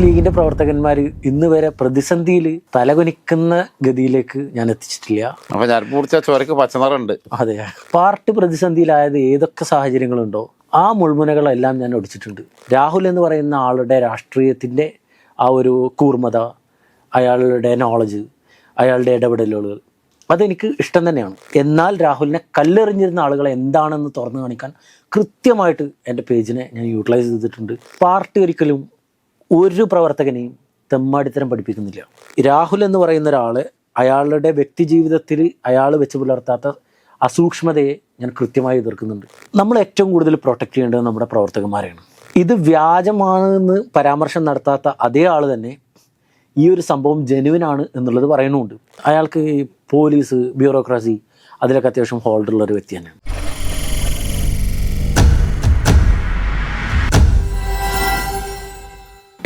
ലീഗിന്റെ പ്രവർത്തകന്മാർ ഇന്ന് വരെ പ്രതിസന്ധിയിൽ തലകുനിക്കുന്ന ഗതിയിലേക്ക് ഞാൻ എത്തിച്ചിട്ടില്ല. അപ്പൊ ഞാൻ പൂർച്ച ചോരക്ക് പച്ചനിറുണ്ട് അതെ. പാർട്ടി പ്രതിസന്ധിയിലായത് ഏതൊക്കെ സാഹചര്യങ്ങളുണ്ടോ ആ മുൾമുനകളെല്ലാം ഞാൻ ഒടിച്ചിട്ടുണ്ട്. രാഹുൽ എന്ന് പറയുന്ന ആളുടെ രാഷ്ട്രീയത്തിന്റെ ആ ഒരു കൂർമത അയാളുടെ നോളജ് അയാളുടെ ഇടപെടലുകൾ അതെനിക്ക് ഇഷ്ടം തന്നെയാണ്. എന്നാൽ രാഹുലിനെ കല്ലെറിഞ്ഞിരുന്ന ആളുകളെ എന്താണെന്ന് തുറന്നു കാണിക്കാൻ കൃത്യമായിട്ട് എന്റെ പേജിനെ ഞാൻ യൂട്ടിലൈസ് ചെയ്തിട്ടുണ്ട്. പാർട്ടി ഒരിക്കലും ഒരു പ്രവർത്തകനെയും തെമ്മാടിത്തരം പഠിപ്പിക്കുന്നില്ല. രാഹുൽ എന്ന് പറയുന്ന ഒരാൾ അയാളുടെ വ്യക്തി ജീവിതത്തിൽ അയാൾ വെച്ച് പുലർത്താത്ത അസൂക്ഷ്മതയെ ഞാൻ കൃത്യമായി എതിർക്കുന്നുണ്ട്. നമ്മൾ ഏറ്റവും കൂടുതൽ പ്രൊട്ടക്ട് ചെയ്യേണ്ടത് നമ്മുടെ പ്രവർത്തകന്മാരെയാണ്. ഇത് വ്യാജമാണെന്ന് പരാമർശം നടത്താത്ത അതേ ആൾ തന്നെ ഈ ഒരു സംഭവം ജെനുവിനാണ് എന്നുള്ളത് പറയുന്നുമുണ്ട് അയാൾക്ക് പോലീസ് ബ്യൂറോക്രസി അതിലൊക്കെ അത്യാവശ്യം ഹോൾഡുള്ള ഒരു വ്യക്തി തന്നെയാണ്.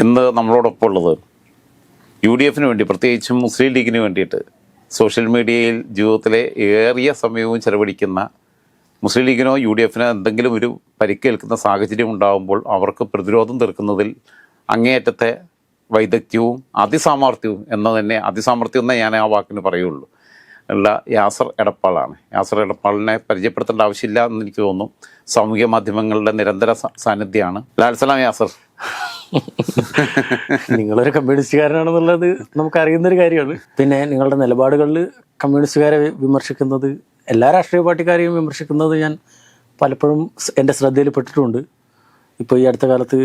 ഇന്ന് നമ്മളോടൊപ്പം ഉള്ളത്. യു ഡി എഫിന് വേണ്ടി പ്രത്യേകിച്ചും മുസ്ലിം ലീഗിന് വേണ്ടിയിട്ട് സോഷ്യൽ മീഡിയയിൽ ജീവിതത്തിലെ ഏറിയ സമയവും ചെലവഴിക്കുന്ന മുസ്ലിം ലീഗിനോ യു ഡി എഫിനോ എന്തെങ്കിലും ഒരു പരിക്കേൽക്കുന്ന സാഹചര്യം ഉണ്ടാകുമ്പോൾ അവർക്ക് പ്രതിരോധം തീർക്കുന്നതിൽ അങ്ങേയറ്റത്തെ വൈദഗ്ധ്യവും അതിസാമർഥ്യവും എന്ന തന്നെ അതിസാമർഥ്യം എന്നേ ഞാൻ ആ വാക്കിന് പറയുള്ളൂ. ഉള്ള യാസർ എടപ്പാളാണ്. യാസർ എടപ്പാളിനെ പരിചയപ്പെടുത്തേണ്ട ആവശ്യമില്ല എന്ന് എനിക്ക് തോന്നുന്നു സാമൂഹ്യ മാധ്യമങ്ങളുടെ നിരന്തര സാന്നിധ്യമാണ്. ലാൽസലാം യാസർ. നിങ്ങളൊരു കമ്മ്യൂണിസ്റ്റുകാരനാണെന്നുള്ളത് നമുക്ക് അറിയുന്ന ഒരു കാര്യമാണ്. പിന്നെ നിങ്ങളുടെ നിലപാടുകളിൽ കമ്മ്യൂണിസ്റ്റുകാരെ വിമർശിക്കുന്നത് എല്ലാ രാഷ്ട്രീയ പാർട്ടിക്കാരെയും വിമർശിക്കുന്നത് ഞാൻ പലപ്പോഴും എന്റെ ശ്രദ്ധയിൽപ്പെട്ടിട്ടുണ്ട്. ഇപ്പോൾ ഈ അടുത്ത കാലത്ത്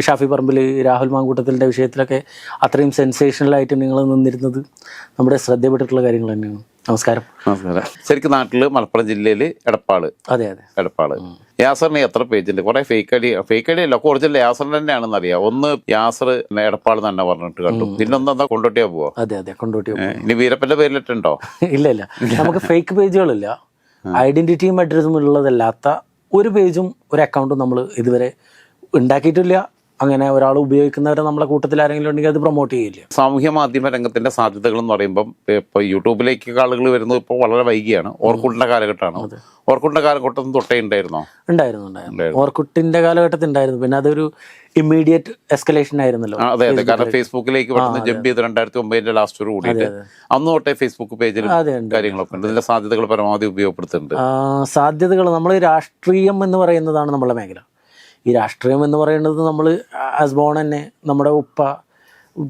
ഷാഫി പറമ്പിൽ രാഹുൽ മാങ്കൂട്ടത്തിന്റെ വിഷയത്തിലൊക്കെ അത്രയും സെൻസേഷണലായിട്ട് നിങ്ങൾ നിന്നിരുന്നത് നമ്മുടെ ശ്രദ്ധയിൽപ്പെട്ടിട്ടുള്ള കാര്യങ്ങൾ തന്നെയാണ്. നമസ്കാരം. നമസ്കാരം. ശരിക്കും നാട്ടിൽ മലപ്പുറം ജില്ലയിൽ എടപ്പാൾ. അതെ അതെ. എടപ്പാൾ. യാസറിന് എത്ര പേജ് ഉണ്ട് കുറെ ഫേക്ക് ഐഡി ഫേക്ക് ഐഡി അല്ല ഒറിജിനൽ യാസറിന് തന്നെയാണെന്ന് അറിയാം. ഒന്ന് യാസർ എടപ്പാൾ തന്നെ പറഞ്ഞിട്ട് കണ്ടു. പിന്നൊന്നും എന്താ കൊണ്ടോട്ടിയാ പോവാ? അതെ അതെ കൊണ്ടോട്ടി ഏ, ഇനി വീരപ്പന്റെ പേരിലിട്ടുണ്ടോ? ഇല്ല ഇല്ല. നമുക്ക് ഫേക്ക് പേജുകളില്ല. ഐഡന്റിറ്റിയും അഡ്രസ്സും ഉള്ളതല്ലാത്ത ഒരു പേജും ഒരു അക്കൗണ്ടും നമ്മൾ ഇതുവരെ ഉണ്ടാക്കിയിട്ടില്ല. അങ്ങനെ ഒരാൾ ഉപയോഗിക്കുന്നവരെ നമ്മളെ കൂട്ടത്തിൽ ആരെങ്കിലും ഉണ്ടെങ്കിൽ അത് പ്രൊമോട്ട് ചെയ്യില്ല. സാമൂഹ്യ മാധ്യമ രംഗത്തിന്റെ സാധ്യതകൾ എന്ന് പറയുമ്പോൾ ഇപ്പൊ യൂട്യൂബിലേക്ക് ആളുകൾ വരുന്നത് ഇപ്പോൾ വളരെ വൈകിയാണ്. ഓർക്കുട്ടിന്റെ കാലഘട്ടമാണ്. ഓർക്കുട്ടിന്റെ കാലഘട്ടം തൊട്ടേ ഉണ്ടായിരുന്നോ? ഉണ്ടായിരുന്നു ഉണ്ടായിരുന്നു. ഓർക്കുട്ടിന്റെ കാലഘട്ടത്തിൽ ഉണ്ടായിരുന്നു. പിന്നെ അതൊരു ഇമ്മീഡിയറ്റ് എസ്കലേഷൻ ആയിരുന്നല്ലോ. അതെ അതെ. കാരണം ഫേസ്ബുക്കിലേക്ക് പെട്ടെന്ന് ജമ്പ് ചെയ്ത് രണ്ടായിരത്തി ഒമ്പതിന്റെ ലാസ്റ്റോട് കൂടിയിട്ട് അന്ന് തൊട്ടേ ഫേസ്ബുക്ക് പേജിൽ കാര്യങ്ങളൊക്കെ ഉണ്ട്. ഇതിന്റെ സാധ്യതകൾ പരമാവധി ഉപയോഗപ്പെടുത്തുന്നുണ്ട്. സാധ്യതകൾ നമ്മൾ രാഷ്ട്രീയം എന്ന് പറയുന്നതാണ് നമ്മളെ മേഖല. ഈ രാഷ്ട്രീയം എന്ന് പറയുന്നത് നമ്മൾ ആസ് ബോൺ തന്നെ നമ്മുടെ ഉപ്പ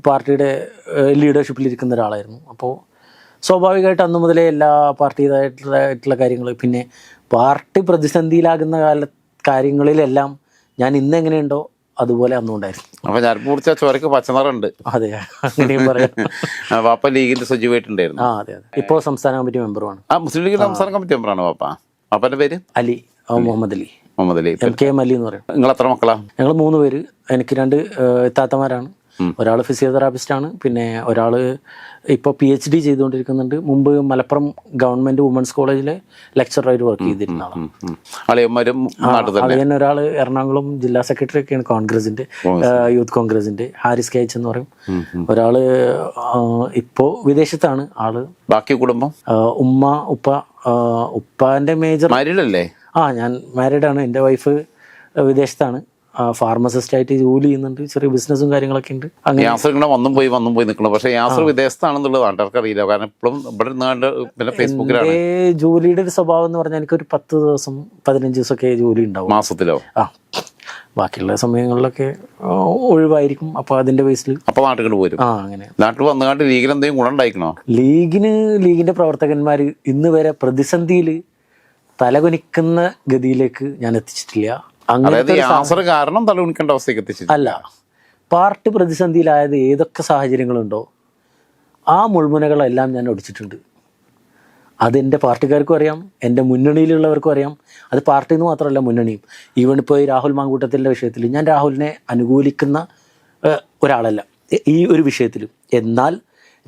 പാർട്ടിയുടെ ലീഡർഷിപ്പിലിരിക്കുന്ന ഒരാളായിരുന്നു. അപ്പോൾ സ്വാഭാവികമായിട്ട് അന്ന് മുതലേ എല്ലാ പാർട്ടിയുടേതായിട്ടുള്ള കാര്യങ്ങൾ പിന്നെ പാർട്ടി പ്രതിസന്ധിയിലാകുന്ന കാല കാര്യങ്ങളിലെല്ലാം ഞാൻ ഇന്ന് എങ്ങനെയുണ്ടോ അതുപോലെ അന്നും ഉണ്ടായിരുന്നു. അപ്പൊ ഞാൻ പൂർച്ച ചോരക്ക് പച്ചനിറുണ്ട് അതെ അങ്ങനെയും പറയാം. വാപ്പ ലീഗിന്റെ സജീവമായിട്ടുണ്ടായിരുന്നു ആ അതെ അതെ. ഇപ്പോൾ സംസ്ഥാന കമ്മിറ്റി മെമ്പറുമാണ്. ആ മുസ്ലിം ലീഗിന്റെ സംസ്ഥാന കമ്മിറ്റി മെമ്പറാണ് വാപ്പ? വാപ്പന്റെ പേര്? Ali Muhammad Ali. Muhammad Ali. M K M Ali എന്ന് പറയും. നിങ്ങൾ എത്ര മക്കളാ? ഞങ്ങൾ മൂന്ന് പേര്. എനിക്ക് രണ്ട് എത്താത്തമാരാണ് ഒരാൾ ഫിസിയോതെറാപ്പിസ്റ്റ് ആണ്. പിന്നെ ഒരാൾ ഇപ്പോൾ പി എച്ച് ഡി ചെയ്തുകൊണ്ടിരിക്കുന്നുണ്ട്. മുമ്പ് മലപ്പുറം ഗവൺമെന്റ് വുമൻസ് കോളേജിലെ ലെക്ചറായിട്ട് വർക്ക് ചെയ്തിരുന്ന ആളാണ്. ഒരാൾ എറണാകുളം ജില്ലാ സെക്രട്ടറി ഒക്കെയാണ് കോൺഗ്രസിന്റെ യൂത്ത് കോൺഗ്രസിന്റെ ഹാരിസ് കെ എച്ച് എന്ന് പറയും. ഒരാൾ ഇപ്പോൾ ഇപ്പോ വിദേശത്താണ്. ആൾ ബാക്കി കുടുംബം? ഉമ്മ ഉപ്പ ഉപ്പാന്റെ മേജർ മാരീഡല്ലേ ആ ഞാൻ മാരീഡ് ആണ്. എന്റെ വൈഫ് വിദേശത്താണ്. ഫാർമസിസ്റ്റ് ആയിട്ട് ജോലി ചെയ്യുന്നുണ്ട്. ചെറിയ ബിസിനസ്സും കാര്യങ്ങളൊക്കെ ഉണ്ട്. അങ്ങനെ യാസർ ഇങ്ങനെ വന്നും പോയി വന്നും പോയി നിൽക്കണം പക്ഷേ യാസർ വിദേശത്താണെന്നുള്ളത് നാട്ടുകാർക്ക് അറിയില്ല. കാരണം ഇപ്പോഴും ഇവിടെ നിന്നാണ്ട് പിന്നെ ഫേസ്ബുക്കിലാണ്. ജോലിയുടെ ഒരു സ്വഭാവം എന്ന് പറഞ്ഞാൽ എനിക്ക് ഒരു പത്ത് ദിവസം പതിനഞ്ച് ദിവസമൊക്കെ ജോലി ഉണ്ടാവും. മാസത്തിലോ? ആ. ബാക്കിയുള്ള സമയങ്ങളിലൊക്കെ ഒഴിവായിരിക്കും. അപ്പൊ അതിന്റെ ബേസിൽ അപ്പൊ നാട്ടിൽ പോരും. ആ അങ്ങനെ. നാട്ടിൽ വന്നുകാണ്ട് ലീഗിൽ എന്തെങ്കിലും ഗുണം ഉണ്ടായിക്കണോ? ലീഗിന് ലീഗിന്റെ പ്രവർത്തകന്മാർ ഇന്ന് വരെ പ്രതിസന്ധിയിൽ തലകുനിക്കുന്ന ഗതിയിലേക്ക് ഞാൻ എത്തിച്ചിട്ടില്ല. അങ്ങനെ കാരണം തലകുനിക്കേണ്ട അവസ്ഥയ്ക്ക് എത്തിച്ചു അല്ല. പാർട്ടി പ്രതിസന്ധിയിലായത് ഏതൊക്കെ സാഹചര്യങ്ങളുണ്ടോ ആ മുൾമുനകളെല്ലാം ഞാൻ ഒടിച്ചിട്ടുണ്ട്. അത് എന്റെ പാർട്ടിക്കാർക്കും അറിയാം എന്റെ മുന്നണിയിലുള്ളവർക്കും അറിയാം. അത് പാർട്ടിയിൽ നിന്ന് മാത്രമല്ല മുന്നണിയും. ഈവൻ ഇപ്പോൾ ഈ രാഹുൽ മാങ്കൂട്ടത്തിന്റെ വിഷയത്തിൽ ഞാൻ രാഹുലിനെ അനുകൂലിക്കുന്ന ഒരാളല്ല. ഈ- ഈ ഒരു വിഷയത്തിലും. എന്നാൽ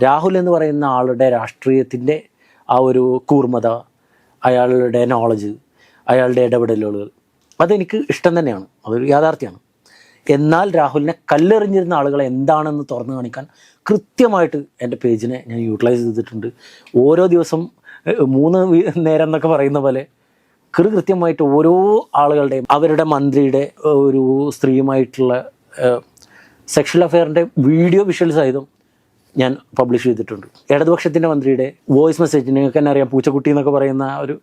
രാഹുൽ എന്ന് പറയുന്ന ആളുടെ രാഷ്ട്രീയത്തിന്റെ ആ ഒരു കൂർമ്മത അയാളുടെ നോളജ് അയാളുടെ ഇടപെടലുകൾ. അതെനിക്ക് ഇഷ്ടം തന്നെയാണ്. അതൊരു യാഥാർത്ഥ്യമാണ്. എന്നാൽ രാഹുലിനെ കല്ലെറിഞ്ഞിരുന്ന ആളുകളെ എന്താണെന്ന് തുറന്നു കാണിക്കാൻ കൃത്യമായിട്ട് എന്റെ പേജിനെ ഞാൻ യൂട്ടിലൈസ് ചെയ്തിട്ടുണ്ട്. ഓരോ ദിവസം മൂന്ന് നേരം എന്നൊക്കെ പറയുന്ന പോലെ കൃ കൃത്യമായിട്ട് ഓരോ ആളുകളുടെയും അവരുടെ മന്ത്രിയുടെ ഒരു സ്ത്രീയുമായിട്ടുള്ള സെക്ഷൽ അഫെയറിന്റെ വീഡിയോ വിഷ്വൽസ് സഹിതം ഞാൻ പബ്ലിഷ് ചെയ്തിട്ടുണ്ട്. ഇടതുപക്ഷത്തിന്റെ മന്ത്രിയുടെ വോയിസ് മെസ്സേജ് നിങ്ങൾക്ക് തന്നെ അറിയാം പൂച്ചക്കുട്ടി എന്നൊക്കെ പറയുന്ന ഒരു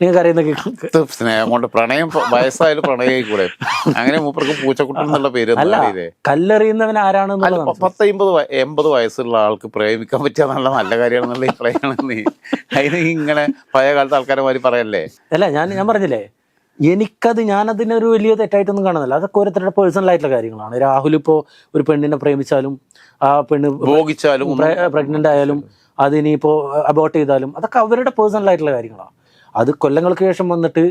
നിങ്ങൾക്ക് അറിയുന്ന കേൾക്കാം സ്നേഹം കൊണ്ട് പ്രണയം വയസ്സായാലും പ്രണയം കൂടെ. അങ്ങനെ മൂപ്പർക്ക് എന്നുള്ള പേര് അല്ല കല്ലെറിയുന്നവൻ പത്ത് അമ്പത് വയ- എൺപത് വയസ്സുള്ള ആൾക്ക് പ്രേമിക്കാൻ പറ്റിയ നല്ല നല്ല കാര്യമാണെന്നുള്ള ഈ അതിന് ഇങ്ങനെ പഴയ കാലത്ത് ആൾക്കാരെ പറയല്ലേ? അല്ല ഞാൻ ഞാൻ പറഞ്ഞില്ലേ എനിക്കത് ഞാനതിനൊരു വലിയ തെറ്റായിട്ടൊന്നും കാണുന്നില്ല. അതൊക്കെ ഓരോരുത്തരുടെ പേഴ്സണൽ ആയിട്ടുള്ള കാര്യങ്ങളാണ്. രാഹുൽ ഇപ്പോൾ ഒരു പെണ്ണിനെ പ്രേമിച്ചാലും ആ പെണ്ണ് ഭോഗിച്ചാലും പ്രഗ്നന്റ് ആയാലും അതിനിപ്പോൾ അബോട്ട് ചെയ്താലും അതൊക്കെ അവരുടെ പേഴ്സണൽ ആയിട്ടുള്ള കാര്യങ്ങളാണ് അത് കൊല്ലങ്ങൾക്ക് ശേഷം വന്നിട്ട്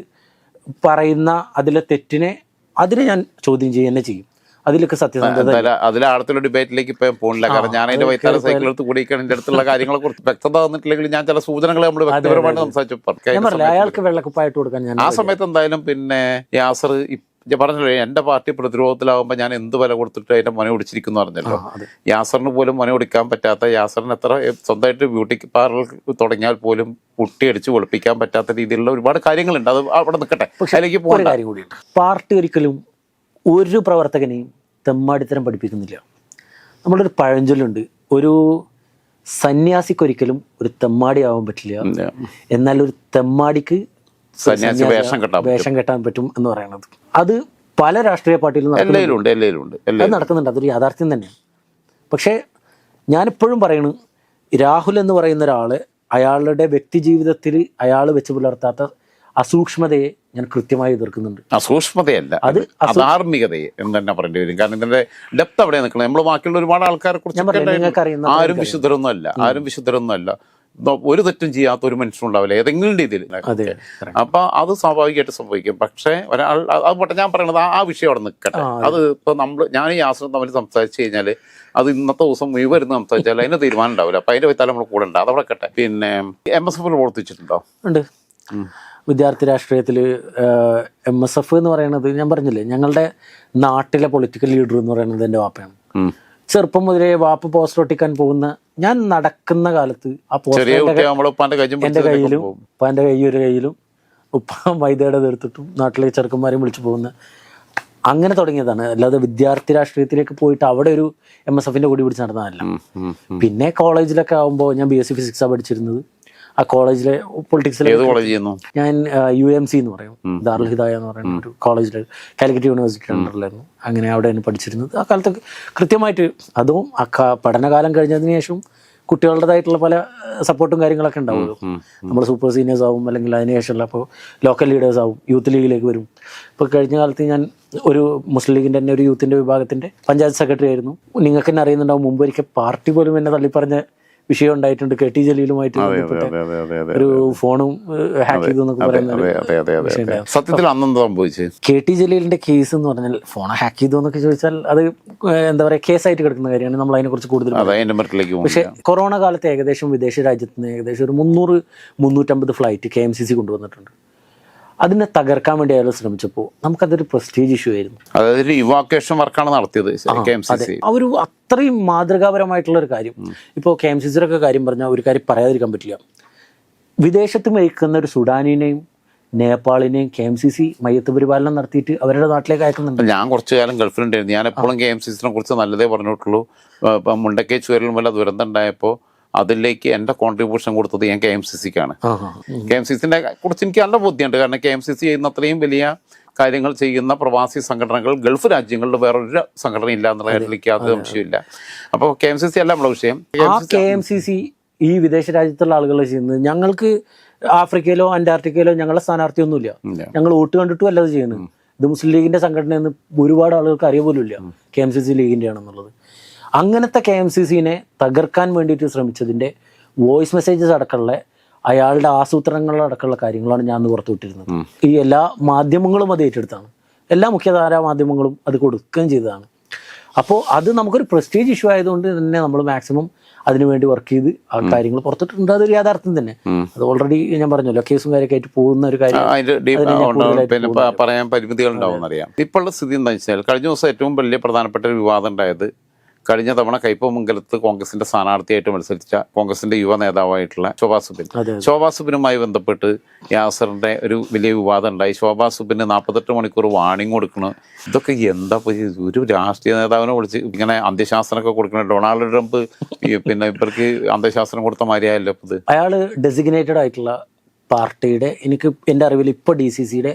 പറയുന്ന അതിലെ തെറ്റിനെ അതിനെ ഞാൻ ചോദ്യം ചെയ്യുക തന്നെ ചെയ്യും. അതിലൊക്കെ സത്യസന്ധത അതിലെ ആഴത്തിലുള്ള ഡിബേറ്റിലേക്ക് ഇപ്പം പോണില്ല. കാരണം ഞാൻ അതിന്റെ വൈത്താല സൈക്കിൾ എടുത്ത് കൂടിയൊക്കെയാണ് എന്റെ അടുത്തുള്ള കാര്യങ്ങളെ കുറിച്ച് വ്യക്തത തന്നിട്ടില്ലെങ്കിൽ ഞാൻ ചില സൂചനകൾ നമ്മൾ വ്യക്തിപരമായിട്ട് സംസാരിച്ചു. അയാൾക്ക് വെള്ളക്കുപ്പായിട്ട് കൊടുക്കാൻ ഞാൻ ആ സമയത്ത് എന്തായാലും പിന്നെ യാസർ ഞാൻ പറഞ്ഞല്ലോ എന്റെ പാർട്ടി പ്രതിരോധത്തിലാവുമ്പോൾ ഞാൻ എന്ത് വില കൊടുത്തിട്ട് അതിന്റെ മൊന ഒടിച്ചിരിക്കുന്നു പറഞ്ഞല്ലോ. യാസറിന് പോലും മൊന ഒടിക്കാൻ പറ്റാത്ത യാസറിന് എത്ര സ്വന്തമായിട്ട് ബ്യൂട്ടി പാർലർ തുടങ്ങിയാൽ പോലും കുട്ടിയടിച്ച് ഒളിപ്പിക്കാൻ പറ്റാത്ത രീതിയിലുള്ള ഒരുപാട് കാര്യങ്ങളുണ്ട്. അത് അവിടെ നിൽക്കട്ടെ. അതിലേക്ക് പാർട്ടി ഒരിക്കലും ഒരു പ്രവർത്തകനെയും തെമ്മാടിത്തരം പഠിപ്പിക്കുന്നില്ല. നമ്മളൊരു പഴഞ്ചൊല്ലുണ്ട്. ഒരു സന്യാസിക്കൊരിക്കലും ഒരു തെമ്മാടി ആവാൻ പറ്റില്ല. എന്നാൽ ഒരു തെമ്മാടിക്ക് വേഷം കെട്ടാൻ പറ്റും. എന്ന് പറയുന്നത്. അത് പല രാഷ്ട്രീയ പാർട്ടിയിലും അത് നടക്കുന്നുണ്ട്. അതൊരു യാഥാർത്ഥ്യം തന്നെയാണ്. പക്ഷേ ഞാനിപ്പോഴും പറയണു രാഹുൽ എന്ന് പറയുന്ന ഒരാൾ അയാളുടെ വ്യക്തി ജീവിതത്തിൽ അയാൾ വെച്ച് പുലർത്താത്ത അസൂക്ഷ്മതയെ ഞാൻ കൃത്യമായി എതിർക്കുന്നുണ്ട്. അസൂക്ഷ്മതയല്ല. അത് അധാർമികതയെ എന്ന് തന്നെ പറയേണ്ടി വരും. കാരണം ഇതിന്റെ ഡെപ്ത് അവിടെ നിൽക്കണം. നമ്മൾ ബാക്കിയുള്ള ഒരുപാട് ആൾക്കാരെ കുറിച്ച് ആരും വിശുദ്ധരൊന്നും അല്ല ആരും വിശുദ്ധരൊന്നും അല്ല ഒരു തെറ്റും ചെയ്യാത്ത ഒരു മനുഷ്യൻ ഉണ്ടാവില്ല. ഏതെങ്കിലും രീതിയിൽ. അപ്പൊ അത് സ്വാഭാവികമായിട്ട് സംഭവിക്കും. പക്ഷേ ഒരാൾ അത് പോട്ടെ ഞാൻ പറയണത് ആ- ആ വിഷയം അവിടെ നിൽക്കട്ടെ. അത്. ഇപ്പൊ നമ്മൾ ഞാൻ ഈ ആശ്രമം തമ്മിൽ സംസാരിച്ചു കഴിഞ്ഞാൽ അത് ഇന്നത്തെ ദിവസം ഈ വരുന്ന സംസാരിച്ചാൽ അതിന് തീരുമാനം ഉണ്ടാവില്ല അപ്പൊ അതിന്റെ വൈത്താലം നമ്മൾ കൂടെ ഉണ്ട്. അതവിടെ കട്ടെ പിന്നെ എം എസ് എഫിൽ പ്രവർത്തിച്ചിട്ടുണ്ടോ? ഉണ്ട്. വിദ്യാർത്ഥി രാഷ്ട്രീയത്തിൽ എം എസ് എഫ് എന്ന് പറയുന്നത് ഞാൻ പറഞ്ഞില്ലേ ഞങ്ങളുടെ നാട്ടിലെ പൊളിറ്റിക്കൽ ലീഡർ എന്ന് പറയുന്നത് എന്റെ വാപ്പയാണ്. ചെറുപ്പം മുതലേ വാപ്പ പോസ്റ്റർ ഒട്ടിക്കാൻ പോകുന്ന ഞാൻ നടക്കുന്ന കാലത്ത് ആ പോസ്റ്റർ എന്റെ കയ്യിലും. ഉപ്പാന്റെ കൈ ഒരു കയ്യിലും ഉപ്പ മൈദയുടെ എടുത്തിട്ടും നാട്ടിലെ ചെറുക്കന്മാരെയും വിളിച്ചു പോകുന്ന അങ്ങനെ തുടങ്ങിയതാണ്. അല്ലാതെ വിദ്യാർത്ഥി രാഷ്ട്രീയത്തിലേക്ക് പോയിട്ട് അവിടെ ഒരു എം എസ് എഫിന്റെ കൂടി പിടിച്ച് നടന്നതല്ല. പിന്നെ കോളേജിലൊക്കെ ആകുമ്പോൾ ഞാൻ ബി എസ് സി ഫിസിക്സാണ് പഠിച്ചിരുന്നത്. ആ കോളേജിലെ പൊളിറ്റിക്സിലെ ഏത് കോളേജ് ചെയ്യുന്നു? ഞാൻ യു എം സി എന്ന് പറയും. ദാറുൽ ഹിദായ എന്ന് പറയുന്ന ഒരു കോളേജിൽ കാലിക്കറ്റ് യൂണിവേഴ്സിറ്റി അണ്ടറിലായിരുന്നു അങ്ങനെ അവിടെയാണ് പഠിച്ചിരുന്നത്. ആ കാലത്ത് കൃത്യമായിട്ട് അതും ആ പഠനകാലം കഴിഞ്ഞതിന് ശേഷം കുട്ടികളുടേതായിട്ടുള്ള പല സപ്പോർട്ടും കാര്യങ്ങളൊക്കെ ഉണ്ടാവുമല്ലോ. നമ്മൾ സൂപ്പർ സീനിയേഴ്സ് ആവും അല്ലെങ്കിൽ അതിന് ശേഷമുള്ള അപ്പോൾ ലോക്കൽ ലീഡേഴ്സ് ആവും യൂത്ത് ലീഗിലേക്ക് വരും. ഇപ്പോൾ കഴിഞ്ഞ കാലത്ത് ഞാൻ ഒരു മുസ്ലിം ലീഗിന്റെ തന്നെ ഒരു യൂത്തിന്റെ വിഭാഗത്തിന്റെ പഞ്ചായത്ത് സെക്രട്ടറി ആയിരുന്നു. നിങ്ങൾക്ക് തന്നെ അറിയുന്നുണ്ടാവും മുമ്പ് ഒരിക്കൽ പാർട്ടി പോലും എന്നെ തള്ളിപ്പറഞ്ഞ വിഷയം ഉണ്ടായിട്ടുണ്ട്. കെ ടി ജലീലുമായിട്ട് ഒരു ഫോണും ഹാക്ക് ചെയ്തു എന്നൊക്കെ പറയുന്ന സത്യത്തിൽ അന്നെന്താ സംഭവിച്ചത് കെ ടി ജലീലിന്റെ കേസ് എന്ന് പറഞ്ഞാൽ ഫോൺ ഹാക്ക് ചെയ്തു എന്നൊക്കെ ചോദിച്ചാൽ അത് എന്താ പറയുക കേസായിട്ട് കിടക്കുന്ന കാര്യമാണ്. നമ്മൾ അതിനെക്കുറിച്ച് കൂടുതൽ പക്ഷെ കൊറോണ കാലത്ത് ഏകദേശം വിദേശ രാജ്യത്ത് നിന്ന് ഏകദേശം ഒരു മുന്നൂറ് മുന്നൂറ്റമ്പത് flight K M C C കൊണ്ടുവന്നിട്ടുണ്ട്. അതിനെ തകർക്കാൻ വേണ്ടി അയാൾ ശ്രമിച്ചപ്പോൾ നമുക്കതൊരു പ്രസ്റ്റീജ് ഇഷ്യൂ ആയിരുന്നു. അതായത് ഒരു ഇവാക്വേഷൻ വർക്കാണ് നടത്തിയത് അവർ ഒരു അത്രയും മാതൃകാപരമായിട്ടുള്ള ഒരു കാര്യം. ഇപ്പോ കെ എം സി സിയുടെ കാര്യം പറഞ്ഞാൽ ഒരു കാര്യം പറയാതിരിക്കാൻ പറ്റില്ല. വിദേശത്ത് മയക്കുന്ന ഒരു സുഡാനിനെയും നേപ്പാളിനെയും കെ എം സി സി മയ്യത്ത് പരിപാലനം നടത്തിയിട്ട് അവരുടെ നാട്ടിലേക്ക് അയക്കുന്നുണ്ട്. ഞാൻ കുറച്ചു കാലം ഗൾഫിലുണ്ടായിരുന്നു. ഞാൻ എപ്പോഴും കെ എം സി സിനെ കുറിച്ച് നല്ലതേ പറഞ്ഞിട്ടുള്ളൂ. മുണ്ടക്കേ ചുവരിലും വല്ല ദുരന്തം ഉണ്ടായപ്പോൾ അതിലേക്ക് എന്റെ കോൺട്രിബ്യൂഷൻ കൊടുത്തത് ഞാൻ കെ എം സി സിക്കാണ് കെ എം സി സിനെ കുറിച്ച് എനിക്ക് നല്ല ബുദ്ധിയുണ്ട്. കാരണം കെ എം സി സി ചെയ്യുന്ന അത്രയും വലിയ കാര്യങ്ങൾ ചെയ്യുന്ന പ്രവാസി സംഘടനകൾ ഗൾഫ് രാജ്യങ്ങളിൽ വേറൊരു സംഘടന ഇല്ല എന്നുള്ള കാര്യത്തിലേക്ക് സംശയമില്ല അപ്പോൾ കെ എം സി സി അല്ല നമ്മുടെ വിഷയം. കെ എം സി സി ഈ വിദേശ രാജ്യത്തുള്ള ആളുകൾ ചെയ്യുന്നത്. ഞങ്ങൾക്ക് ആഫ്രിക്കയിലോ അന്റാർട്ടിക്കയിലോ ഞങ്ങളുടെ സ്ഥാനാർത്ഥിയൊന്നുമില്ല. ഞങ്ങൾ വോട്ട് കണ്ടിട്ടും അല്ല അത് ചെയ്യുന്നത്. ഇത് മുസ്ലിം ലീഗിന്റെ സംഘടന എന്ന് ഒരുപാട് ആളുകൾക്ക് അറിയ പോലും ഇല്ല കെ എം സി സി ലീഗിന്റെ ആണെന്നുള്ളത് അങ്ങനത്തെ കെ എം സി സിനെ തകർക്കാൻ വേണ്ടിയിട്ട് ശ്രമിച്ചതിന്റെ വോയിസ് മെസ്സേജസ് അടക്കമുള്ള അയാളുടെ ആസൂത്രണങ്ങളടക്കമുള്ള കാര്യങ്ങളാണ് ഞാൻ പുറത്തുവിട്ടിരുന്നത് ഈ എല്ലാ മാധ്യമങ്ങളും അത് ഏറ്റെടുത്താണ്. എല്ലാ മുഖ്യധാരാ മാധ്യമങ്ങളും അത് കൊടുക്കുകയും ചെയ്തതാണ്. അപ്പോൾ അത് നമുക്കൊരു പ്രസ്റ്റീജ് ഇഷ്യൂ ആയതുകൊണ്ട് തന്നെ നമ്മൾ മാക്സിമം അതിനുവേണ്ടി വർക്ക് ചെയ്ത് ആ കാര്യങ്ങൾ പുറത്തിട്ടുണ്ട് അതൊരു യാഥാർത്ഥ്യം തന്നെ. അത് ഓൾറെഡി ഞാൻ പറഞ്ഞല്ലോ കേസും കാര്യമൊക്കെ ആയിട്ട് പോകുന്ന ഒരു കാര്യം. പറയാൻ പരിമിതികൾ ഉണ്ടാവും അറിയാം ഇപ്പോഴുള്ള സ്ഥിതി എന്താ വെച്ചാൽ കഴിഞ്ഞ ദിവസം ഏറ്റവും വലിയ പ്രധാനപ്പെട്ട ഒരു വിവാദം ഉണ്ടായത് കഴിഞ്ഞ തവണ കയ്പമംഗലത്ത് കോൺഗ്രസിന്റെ സ്ഥാനാർത്ഥിയായിട്ട് മത്സരിച്ച കോൺഗ്രസിന്റെ യുവ നേതാവായിട്ടുള്ള ശോഭാ സുബിൻ. ശോഭാ സുബിനുമായി ബന്ധപ്പെട്ട് യാസറിന്റെ ഒരു വലിയ വിവാദം ഉണ്ടായി. ശോഭാ സുബിന് നാൽപ്പത്തെട്ട് മണിക്കൂർ വാണിംഗ് കൊടുക്കണം. ഇതൊക്കെ എന്താ ഇപ്പൊ ഒരു രാഷ്ട്രീയ നേതാവിനെ വിളിച്ച് ഇങ്ങനെ അന്ത്യശാസ്ത്രമൊക്കെ കൊടുക്കണം ഡൊണാൾഡ് ട്രംപ് പിന്നെ ഇവർക്ക് അന്ത്യശാസനം കൊടുത്ത മാതിരിയായല്ലോ ഇപ്പൊ ഇത്. അയാൾ ഡെസിഗ്നേറ്റഡ് ആയിട്ടുള്ള പാർട്ടിയുടെ എനിക്ക് എന്റെ അറിവിൽ ഇപ്പോൾ ഡി സി സിയുടെ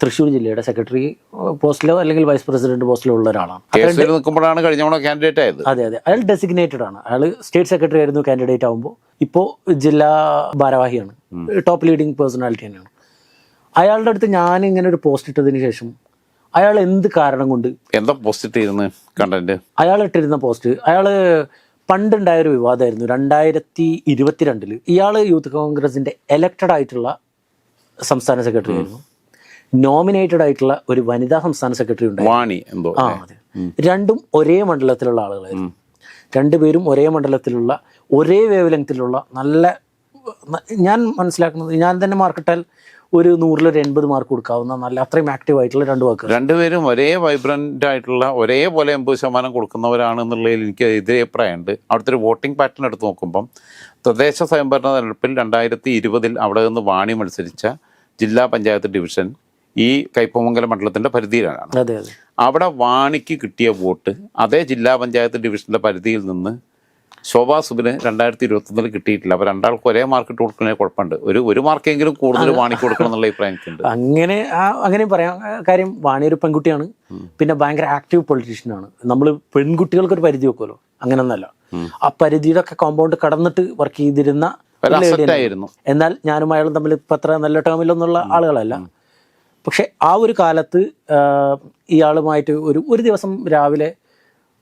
തൃശ്ശൂർ ജില്ലയുടെ സെക്രട്ടറി പോസ്റ്റിലോ അല്ലെങ്കിൽ വൈസ് പ്രസിഡന്റ് പോസ്റ്റിലോ ഉള്ള ഒരാളാണ്. നിൽക്കുമ്പോഴാണ് കഴിഞ്ഞ തവണ കാൻഡിഡേറ്റ് ആയത്. അതെ അതെ. അയാൾ ഡെസിഗ്നേറ്റഡ് ആണ്. അയാൾ സ്റ്റേറ്റ് സെക്രട്ടറി ആയിരുന്നു കാൻഡിഡേറ്റ് ആകുമ്പോൾ ഇപ്പോൾ ജില്ലാ ഭാരവാഹിയാണ്. ടോപ്പ് ലീഡിംഗ് പേഴ്സണാലിറ്റി തന്നെയാണ്. അയാളുടെ അടുത്ത് ഞാൻ ഇങ്ങനെ ഒരു പോസ്റ്റ് ഇട്ടതിന് ശേഷം അയാൾ എന്ത് കാരണം കൊണ്ട് എന്താ പോസ്റ്റ് ഇരുന്ന് കണ്ടന്റ് അയാൾ ഇട്ടിരുന്ന പോസ്റ്റ് അയാൾ പണ്ടുണ്ടായ ഒരു വിവാദമായിരുന്നു. രണ്ടായിരത്തി ഇരുപത്തിരണ്ടിൽ ഇയാൾ യൂത്ത് കോൺഗ്രസിന്റെ എലക്റ്റഡ് ആയിട്ടുള്ള സംസ്ഥാന സെക്രട്ടറി ആയിരുന്നു. നോമിനേറ്റഡ് ആയിട്ടുള്ള ഒരു വനിതാ സംസ്ഥാന സെക്രട്ടറി ഉണ്ട് വാണി എന്തോ ആ അതെ. രണ്ടും ഒരേ മണ്ഡലത്തിലുള്ള ആളുകളായിരുന്നു. രണ്ടുപേരും ഒരേ മണ്ഡലത്തിലുള്ള ഒരേ വേവ് ലെങ്തിലുള്ള നല്ല ഞാൻ മനസ്സിലാക്കുന്നത് ഞാൻ തന്നെ മാർക്കിട്ടാൽ ഒരു നൂറിലൊരു എൺപത് മാർക്ക് കൊടുക്കാവുന്ന നല്ല അത്രയും ആക്റ്റീവ് ആയിട്ടുള്ള രണ്ട് വാക്ക് രണ്ടുപേരും ഒരേ വൈബ്രന്റ് ആയിട്ടുള്ള ഒരേപോലെ എൺപത് ശതമാനം കൊടുക്കുന്നവരാണ് എന്നുള്ളതിൽ എനിക്ക് എതിരെ അഭിപ്രായമുണ്ട്. അവിടുത്തെ ഒരു വോട്ടിംഗ് പാറ്റേൺ എടുത്ത് നോക്കുമ്പം തദ്ദേശ സ്വയംഭരണ തെരഞ്ഞെടുപ്പിൽ രണ്ടായിരത്തി ഇരുപതിൽ അവിടെ നിന്ന് വാണി മത്സരിച്ച ജില്ലാ പഞ്ചായത്ത് ഡിവിഷൻ ഈ കൈപ്പമംഗലം മണ്ഡലത്തിന്റെ പരിധിയിലാണ്. അതെ അതെ. അവിടെ വാണിക്ക് കിട്ടിയ വോട്ട് അതേ ജില്ലാ പഞ്ചായത്ത് ഡിവിഷന്റെ പരിധിയിൽ നിന്ന് ശോഭാ സുബിന് രണ്ടായിരത്തി ഇരുപത്തൊന്നിൽ കിട്ടിയിട്ടില്ല. അപ്പൊ രണ്ടാൾക്ക് ഒരേ മാർക്ക് ഇട്ട് കൊടുക്കുന്നതിന് കുഴപ്പമുണ്ട്. ഒരു ഒരു മാർക്കെങ്കിലും കൂടുതൽ വാണി കൊടുക്കണം എന്നുള്ള അഭിപ്രായം എനിക്കുണ്ട്. അങ്ങനെ ആ അങ്ങനെയും പറയാം. കാര്യം വാണി ഒരു പെൺകുട്ടിയാണ്. പിന്നെ ഭയങ്കര ആക്റ്റീവ് പൊളിറ്റീഷ്യനാണ് നമ്മൾ പെൺകുട്ടികൾക്ക് ഒരു പരിധി വെക്കുമല്ലോ. അങ്ങനെയൊന്നല്ല. ആ പരിധിയുടെ ഒക്കെ കോമ്പൗണ്ട് കടന്നിട്ട് വർക്ക് ചെയ്തിരുന്ന എന്നാൽ ഞാനും അയാളും തമ്മിൽ ഇപ്പം അത്ര നല്ല ടേമിലൊന്നുള്ള ആളുകളല്ല. പക്ഷെ ആ ഒരു കാലത്ത് ഇയാളുമായിട്ട് ഒരു ഒരു ദിവസം രാവിലെ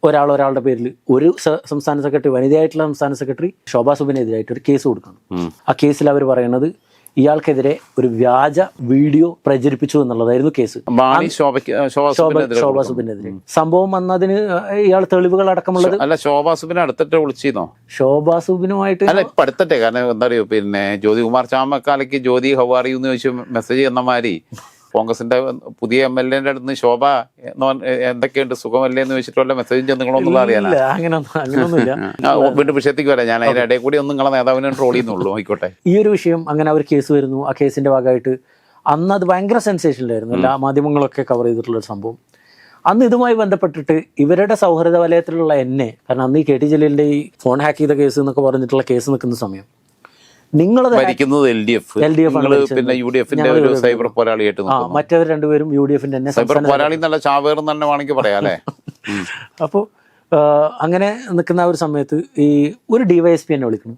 ഒരാൾ ഒരാളുടെ പേരിൽ ഒരു സംസ്ഥാന സെക്രട്ടറി വനിതയായിട്ടുള്ള സംസ്ഥാന സെക്രട്ടറി ശോഭാ സുബിനെതിരായിട്ട് ഒരു കേസ് കൊടുക്കണം. ആ കേസിൽ അവർ പറയുന്നത് ഇയാൾക്കെതിരെ ഒരു വ്യാജ വീഡിയോ പ്രചരിപ്പിച്ചു എന്നുള്ളതായിരുന്നു കേസ്. ശോഭാ സുബിനെതിരെ സംഭവം വന്നതിന് ഇയാൾ തെളിവുകൾ അടക്കമുള്ളത്? അല്ല ശോഭാ സുബിനെ അടുത്തിട്ട് വിളിച്ചിരുന്നോ? ശോഭാ സുബിനുമായിട്ട് അല്ല ഇപ്പൊ അടുത്തട്ടെ കാരണം എന്താ പറയുക പിന്നെ ജ്യോതികുമാർ ചാമക്കാലയ്ക്ക് ജ്യോതി ഹൗ ആർ എന്ന് ചോദിച്ചു മെസ്സേജ് തന്ന മാതിരി കോൺഗ്രസിന്റെ പുതിയ എം എൽ എന്റെ അടുത്ത് ശോഭ എന്തൊക്കെയുണ്ട്? സുഖമല്ലേ എന്ന് വെച്ചിട്ടുള്ള വല്ല മെസ്സേജ് ചെന്നുകളൊന്നുള്ള അറിയാനില്ല വീണ്ടും വിഷയത്തേക്ക് വരാം. ഞാൻ അതിന്റെ ഇടയിൽ കൂടി ഒന്നും നിങ്ങളെ നേതാവിനെ ട്രോൾ ചെയ്യുന്നുള്ളൂ. ആയിക്കോട്ടെ. ഈ ഒരു വിഷയം അങ്ങനെ ഒരു കേസ് വരുന്നു. ആ കേസിന്റെ ഭാഗമായിട്ട് അന്ന് അത് ഭയങ്കര സെൻസേഷനിലായിരുന്നു എല്ലാ മാധ്യമങ്ങളൊക്കെ കവർ ചെയ്തിട്ടുള്ള ഒരു സംഭവം. അന്ന് ഇതുമായി ബന്ധപ്പെട്ടിട്ട് ഇവരുടെ സൗഹൃദ വലയത്തിലുള്ള എന്നെ കാരണം അന്ന് ഈ കെ ടി ജലീലിന്റെ ഈ ഫോൺ ഹാക്ക് ചെയ്ത കേസ് എന്നൊക്കെ പറഞ്ഞിട്ടുള്ള കേസ് നിൽക്കുന്ന സമയം നിങ്ങളത് ഭരിക്കുന്നത് L D F L D F പിന്നെ യു ഡി എഫിന്റെ ഒരു സൈബർ പോരാളിയായിട്ട് മറ്റവർ രണ്ടുപേരും യു ഡി എഫിന്റെ തന്നെ സൈബർ പോരാളി നല്ല ചാവേറെന്ന് തന്നെ വേണമെങ്കിൽ പറയാം അല്ലേ? അപ്പോൾ അങ്ങനെ നിൽക്കുന്ന ഒരു സമയത്ത് ഈ ഒരു ഡിവൈഎസ്പി എന്നെ വിളിക്കണം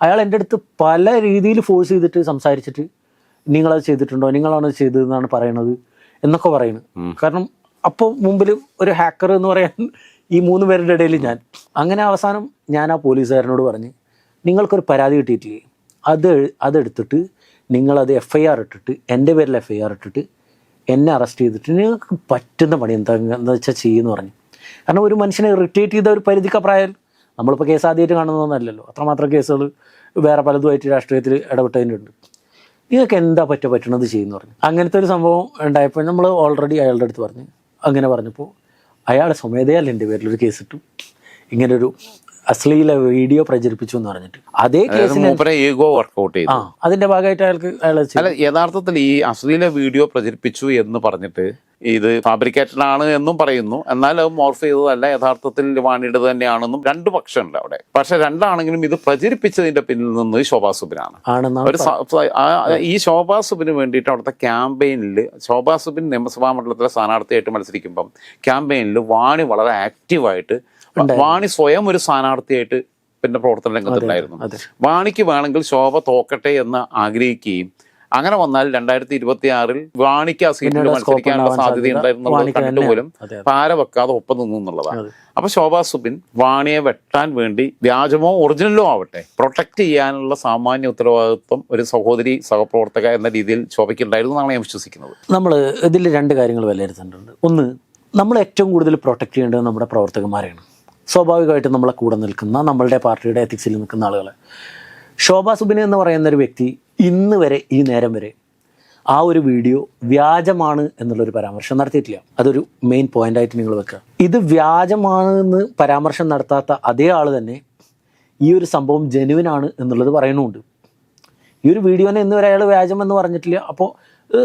അയാൾ എന്റെ അടുത്ത് പല രീതിയിൽ ഫോഴ്സ് ചെയ്തിട്ട് സംസാരിച്ചിട്ട് നിങ്ങളത് ചെയ്തിട്ടുണ്ടോ നിങ്ങളാണ് ചെയ്തതെന്നാണ് പറയണത് എന്നൊക്കെ പറയുന്നത് കാരണം അപ്പോൾ മുമ്പിൽ ഒരു ഹാക്കർ എന്ന് പറയാൻ ഈ മൂന്ന് പേരുടെ ഇടയിൽ ഞാൻ. അങ്ങനെ അവസാനം ഞാൻ ആ പോലീസുകാരനോട് പറഞ്ഞ് നിങ്ങൾക്കൊരു പരാതി കിട്ടിയിട്ടില്ലേ? അത് അതെടുത്തിട്ട് നിങ്ങളത് എഫ് ഐ ആർ ഇട്ടിട്ട് എന്റെ പേരിൽ എഫ് ഐ ആർ ഇട്ടിട്ട് എന്നെ അറസ്റ്റ് ചെയ്തിട്ട് നിങ്ങൾക്ക് പറ്റുന്ന പണി എന്താ എന്താ വെച്ചാൽ ചെയ്യുമെന്ന് പറഞ്ഞു. കാരണം ഒരു മനുഷ്യനെ ഇറിറ്റേറ്റ് ചെയ്ത ഒരു പരിധിക്കപ്രായം നമ്മളിപ്പോൾ കേസ് ആദ്യമായിട്ട് കാണുന്നതൊന്നല്ലല്ലോ. അത്രമാത്രം കേസുകൾ വേറെ പലതുമായിട്ട് രാഷ്ട്രീയത്തിൽ ഇടപെട്ടതിനുണ്ട്. നിങ്ങൾക്ക് എന്താ പറ്റ പറ്റണത് ചെയ്യുമെന്ന് പറഞ്ഞു. അങ്ങനത്തെ ഒരു സംഭവം ഉണ്ടായപ്പോൾ നമ്മൾ ഓൾറെഡി അയാളുടെ അടുത്ത് പറഞ്ഞു. അങ്ങനെ പറഞ്ഞപ്പോൾ അയാളെ സ്വമേധയല്ല എന്റെ പേരിലൊരു ഒരു കേസ് ഇട്ടു. ഇങ്ങനെ ഒരു അശ്ലീല വീഡിയോ പ്രചരിപ്പിച്ചു എന്ന് പറഞ്ഞിട്ട്. അതേ കേസിൽ ഈഗോ വർക്ക്ഔട്ട് ചെയ്തു. അതിന്റെ ഭാഗമായിട്ട് അയാൾക്ക് അയാൾ യഥാർത്ഥത്തിൽ ഈ അശ്ലീല വീഡിയോ പ്രചരിപ്പിച്ചു എന്ന് പറഞ്ഞിട്ട് ഇത് ഫാബ്രിക്കേറ്റഡ് ആണ് എന്നും പറയുന്നു. എന്നാൽ അത് മോർഫ് ചെയ്തതല്ല യഥാർത്ഥത്തിൽ വാണിയുടെ തന്നെയാണെന്നും രണ്ട് പക്ഷമുണ്ട് അവിടെ. പക്ഷെ രണ്ടാണെങ്കിലും ഇത് പ്രചരിപ്പിച്ചതിന്റെ പിന്നിൽ നിന്ന് ശോഭാ സുബിനാണ്. ഒരു ഈ ശോഭാ സുബിന് വേണ്ടിയിട്ട് അവിടുത്തെ ക്യാമ്പയിനിൽ ശോഭാ സുബിൻ നിയമസഭാ മണ്ഡലത്തിലെ സ്ഥാനാർത്ഥിയായിട്ട് മത്സരിക്കുമ്പം ക്യാമ്പയിനിൽ വാണി വളരെ ആക്റ്റീവായിട്ട് വാണി സ്വയം ഒരു സ്ഥാനാർത്ഥിയായിട്ട് പിന്നെ പ്രവർത്തന രംഗത്തുണ്ടായിരുന്നു. വാണിക്ക് വേണമെങ്കിൽ ശോഭ തോക്കട്ടെ എന്ന് ആഗ്രഹിക്കുകയും അങ്ങനെ വന്നാൽ രണ്ടായിരത്തി ഇരുപത്തി ആറിൽ വാണിക്ക് ആ സീറ്റിൽ മത്സരിക്കാനുള്ള സാധ്യത ഉണ്ടായിരുന്നു ഉണ്ടായിരുന്നുള്ളത് വാണിക്ക് പോലും അതെ, അതെ. പാര വെക്കാതെ ഒപ്പം നിന്നു എന്നുള്ളതാണ്. അപ്പൊ ശോഭാ സുബിൻ വാണിയെ വെട്ടാൻ വേണ്ടി വ്യാജമോ ഒറിജിനലോ ആവട്ടെ പ്രൊട്ടക്ട് ചെയ്യാനുള്ള സാമാന്യ ഉത്തരവാദിത്വം ഒരു സഹോദരി സഹപ്രവർത്തക എന്ന രീതിയിൽ ശോഭയ്ക്ക് ഉണ്ടായിരുന്നു എന്നാണ് ഞാൻ വിശ്വസിക്കുന്നത്. നമ്മൾ ഇതിൽ രണ്ട് കാര്യങ്ങൾ വിലയിരുത്തേണ്ടതുണ്ട്. ഒന്ന് നമ്മൾ ഏറ്റവും കൂടുതൽ പ്രൊട്ടക്ട് ചെയ്യേണ്ടത് നമ്മുടെ പ്രവർത്തകന്മാരെയാണ്. സ്വാഭാവികമായിട്ടും നമ്മളെ കൂടെ നിൽക്കുന്ന നമ്മളുടെ പാർട്ടിയുടെ എത്തിക്സിൽ നിൽക്കുന്ന ആളുകൾ ശോഭാ സുബിന് എന്ന് പറയുന്ന ഒരു വ്യക്തി ഇന്ന് വരെ ഈ നേരം വരെ ആ ഒരു വീഡിയോ വ്യാജമാണ് എന്നുള്ളൊരു പരാമർശം നടത്തിയിട്ടില്ല. അതൊരു മെയിൻ പോയിന്റായിട്ട് നിങ്ങൾ വെക്കുക. ഇത് വ്യാജമാണ് എന്ന് പരാമർശം നടത്താത്ത അതേ ആൾ തന്നെ ഈ ഒരു സംഭവം ജെനുവിനാണ് എന്നുള്ളത് പറയുന്നുമുണ്ട് ഈ ഒരു വീഡിയോനെ ഇന്ന് വരെ അയാൾ വ്യാജമെന്ന് പറഞ്ഞിട്ടില്ല. അപ്പോൾ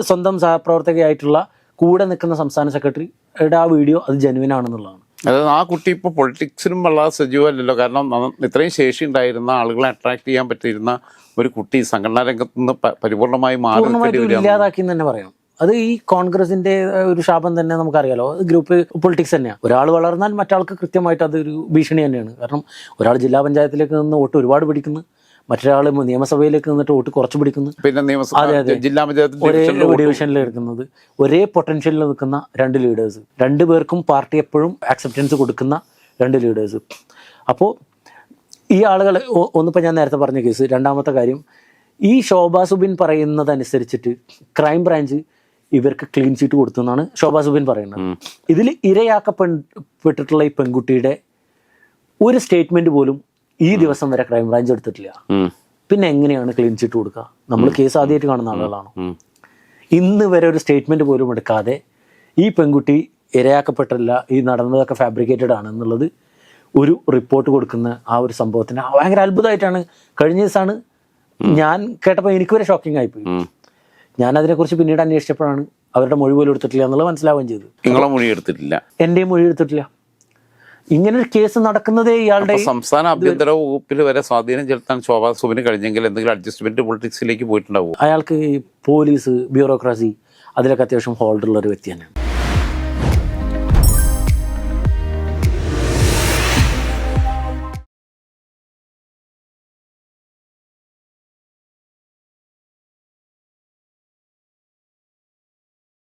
സ്വന്തം സഹപ്രവർത്തകയായിട്ടുള്ള കൂടെ നിൽക്കുന്ന സംസ്ഥാന സെക്രട്ടറിയുടെ ആ വീഡിയോ അത് ജനുവിൻ ആണെന്നുള്ളതാണ്. അതായത് ആ കുട്ടി ഇപ്പോൾ പൊളിറ്റിക്സിലും വളരെ സജീവമല്ലല്ലോ. കാരണം ഇത്രയും ശേഷി ഉണ്ടായിരുന്ന ആളുകളെ അട്രാക്ട് ചെയ്യാൻ പറ്റിയിരുന്ന ഒരു കുട്ടി സംഘടനാ രംഗത്ത് നിന്ന് പരിപൂർണമായി മാറി ഇല്ലാതാക്കി തന്നെ പറയാം. അത് ഈ കോൺഗ്രസിന്റെ ഒരു ശാപം തന്നെ നമുക്കറിയാലോ. അത് ഗ്രൂപ്പ് പൊളിറ്റിക്സ് തന്നെയാണ് ഒരാൾ വളർന്നാൽ മറ്റാൾക്ക് കൃത്യമായിട്ട് അതൊരു ഭീഷണി തന്നെയാണ്. കാരണം ഒരാൾ ജില്ലാ പഞ്ചായത്തിലേക്ക് നിന്ന് വോട്ട് ഒരുപാട് പിടിക്കുന്നു. മറ്റൊരാൾ നിയമസഭയിലേക്ക് നിന്നിട്ട് വോട്ട് കുറച്ച് പിടിക്കുന്നു. പിന്നെ നിയമസഭ അതെ, അതെ. ജില്ലാ പഞ്ചായത്ത് ഒരേ ഡിവിഷനിൽ എടുക്കുന്നത്. ഒരേ പൊട്ടൻഷ്യലിൽ നിൽക്കുന്ന രണ്ട് ലീഡേഴ്സ്. രണ്ടു പേർക്കും പാർട്ടി എപ്പോഴും ആക്സെപ്റ്റൻസ് കൊടുക്കുന്ന രണ്ട് ലീഡേഴ്സ്. അപ്പോൾ ഈ ആളുകൾ ഒന്നിപ്പോൾ ഞാൻ നേരത്തെ പറഞ്ഞ കേസ് രണ്ടാമത്തെ കാര്യം ഈ ശോഭാ സുബിൻ പറയുന്നതനുസരിച്ചിട്ട് ക്രൈം ബ്രാഞ്ച് ഇവർക്ക് ക്ലീൻ ചീറ്റ് കൊടുത്തു എന്നാണ് ശോഭാ സുബിൻ പറയുന്നത്. ഇതിൽ ഇരയാക്കപ്പെട്ടിട്ടുള്ള ഈ പെൺകുട്ടിയുടെ ഒരു സ്റ്റേറ്റ്മെന്റ് പോലും ഈ ദിവസം വരെ ക്രൈംബ്രാഞ്ച് എടുത്തിട്ടില്ല. പിന്നെ എങ്ങനെയാണ് ക്ലീൻ ചിറ്റ് കൊടുക്കുക നമ്മൾ കേസ് ആദ്യമായിട്ട് കാണുന്ന ആളുകളാണോ. ഇന്ന് വരെ ഒരു സ്റ്റേറ്റ്മെന്റ് പോലും എടുക്കാതെ ഈ പെൺകുട്ടി ഇരയാക്കപ്പെട്ടില്ല ഈ നടന്നതൊക്കെ ഫാബ്രിക്കേറ്റഡ് ആണ് എന്നുള്ളത് ഒരു റിപ്പോർട്ട് കൊടുക്കുന്ന ആ ഒരു സംഭവത്തിന് ഭയങ്കര അത്ഭുതമായിട്ടാണ്. കഴിഞ്ഞ ദിവസമാണ് ഞാൻ കേട്ടപ്പോൾ എനിക്ക് വരെ ഷോക്കിംഗ് ആയിപ്പോയി. ഞാൻ അതിനെക്കുറിച്ച് പിന്നീട് അന്വേഷിച്ചപ്പോഴാണ് അവരുടെ മൊഴി പോലും എടുത്തിട്ടില്ല എന്നുള്ളത് മനസ്സിലാവുകയും ചെയ്തു. നിങ്ങളെ മൊഴി എടുത്തിട്ടില്ല. എന്റെയും മൊഴി എടുത്തിട്ടില്ല. ഇങ്ങനെ ഒരു കേസ് നടക്കുന്നതേ ഇയാളുടെ സംസ്ഥാന ആഭ്യന്തര വകുപ്പിൽ വരെ സ്വാധീനം ചെലുത്താൻ ശോഭാ സുബിന് കഴിഞ്ഞെങ്കിൽ എന്തെങ്കിലും അഡ്ജസ്റ്റ്മെന്റ് പൊളിറ്റിക്സിലേക്ക് പോയിട്ടുണ്ടാവും? അയാൾക്ക് പോലീസ് ബ്യൂറോക്രാസി അതിലൊക്കെ അത്യാവശ്യം ഹോൾഡുള്ള ഒരു വ്യക്തി തന്നെയാണ്.